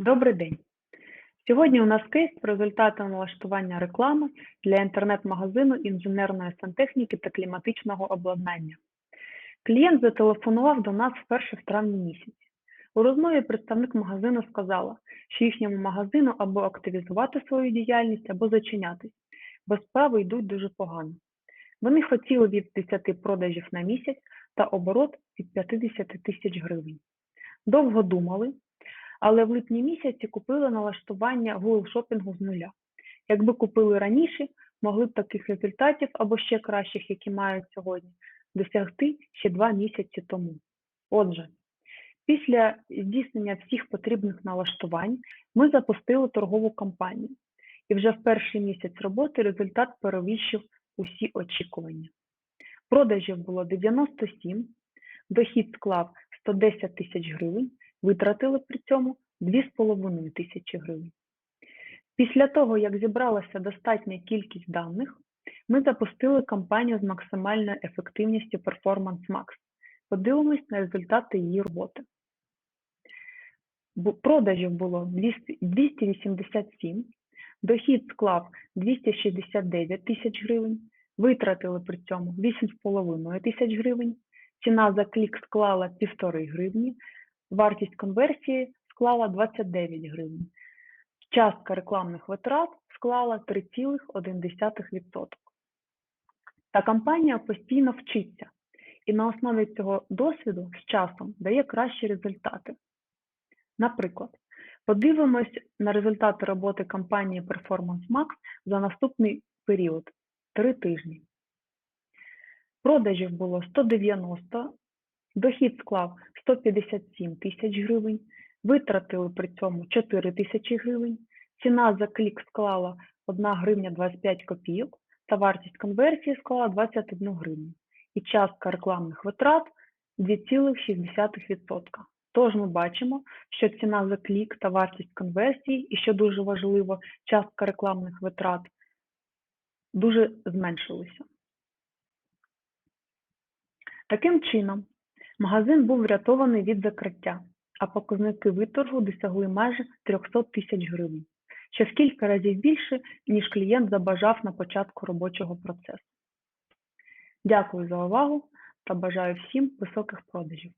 Добрий день. Сьогодні у нас кейс про результати налаштування реклами для інтернет-магазину інженерної сантехніки та кліматичного обладнання. Клієнт зателефонував до нас вперше в травні місяці. У розмові представник магазину сказала, що їхньому магазину або активізувати свою діяльність, або зачинятись, бо справи йдуть дуже погано. Вони хотіли від 10 продажів на місяць та оборот від 50 тисяч гривень. Довго думали, але в липні місяці купили налаштування Google шопінгу з нуля. Якби купили раніше, могли б таких результатів або ще кращих, які мають сьогодні, досягти ще два місяці тому. Отже, після здійснення всіх потрібних налаштувань ми запустили торгову кампанію, і вже в перший місяць роботи результат перевищив усі очікування. Продажів було 97, дохід склав 110 тисяч гривень, витратили при цьому 2,5 тисячі гривень. Після того, як зібралася достатня кількість даних, ми запустили кампанію з максимальною ефективністю Performance Max. Подивимось на результати її роботи. Продажів було 287, дохід склав 269 тисяч гривень, витратили при цьому 8,5 тисяч гривень, ціна за клік склала 1,5 гривні, вартість конверсії склала 29 гривень. Частка рекламних витрат склала 3,1%. Та компанія постійно вчиться і на основі цього досвіду з часом дає кращі результати. Наприклад, подивимось на результати роботи компанії Performance Max за наступний період 3 тижні. Продажів було 190, дохід склав 157 тисяч гривень, витратили при цьому 4 тисячі гривень, ціна за клік склала 1 гривня 25 копійок та вартість конверсії склала 21 гривню. І частка рекламних витрат 2,6%. Тож ми бачимо, що ціна за клік та вартість конверсії, і що дуже важливо, частка рекламних витрат дуже зменшилися. Таким чином, магазин був врятований від закриття, а показники виторгу досягли майже 300 тисяч гривень, що в кілька разів більше, ніж клієнт забажав на початку робочого процесу. Дякую за увагу та бажаю всім високих продажів.